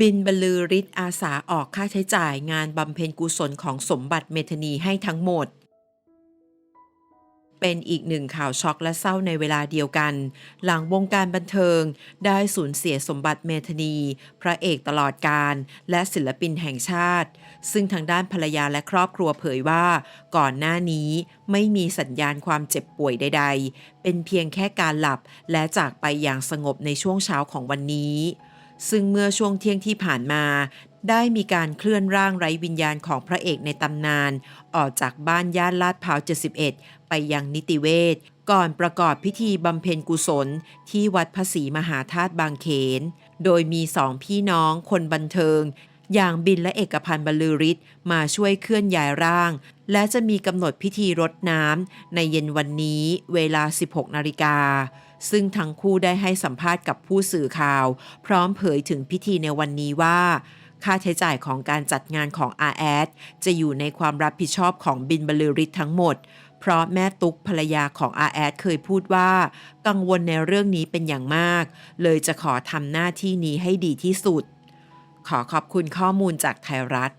บินบรรลือฤทธิ์อาสาออกค่าใช้จ่ายงานบำเพ็ญกุศลของสมบัติเมธานีให้ทั้งหมด เป็นอีกหนึ่งข่าวช็อกและเศร้าในเวลาเดียวกัน หลังวงการบันเทิงได้สูญเสียสมบัติเมธานี พระเอกตลอดการ และศิลปินแห่งชาติ ซึ่งทางด้านภรรยาและครอบครัวเผยว่า ก่อนหน้านี้ไม่มีสัญญาณความเจ็บป่วยใด ๆ เป็นเพียงแค่การหลับและจากไปอย่างสงบในช่วงเช้าของวันนี้ ซึ่งเมื่อช่วงเที่ยงที่ผ่านมา ได้มีการเคลื่อนร่างไร้วิญญาณของพระเอกในตำนาน ออกจากบ้านย่านลาดพร้าว 71 ไปยังนิติเวศก่อนประกอบพิธีบำเพ็ญกุศลที่วัดพระศรีมหาธาตุบางเขน โดยมีสองพี่น้องคนบันเทิง อย่างบินและเอกพันธ์บรรลือฤทธิ์มาช่วยเคลื่อนย้ายร่าง และจะมีกำหนดพิธีรดน้ำในเย็นวันนี้เวลา 16 นาฬิกา ซึ่งทั้งคู่ได้ให้สัมภาษณ์กับผู้สื่อข่าว พร้อมเผยถึงพิธีในวันนี้ว่าค่าใช้จ่ายของการจัดงานของ r อดจะอยู่ในความรับผิดชอบของบินบรรลือฤทธิ์ทั้งหมด เพราะแม่ตุ๊กภรรยาของ r อดเคยพูดว่า กังวลในเรื่องนี้เป็นอย่างมาก เลยจะขอทำหน้าที่นี้ให้ดีที่สุด ขอขอบคุณข้อมูลจากไทยรัฐ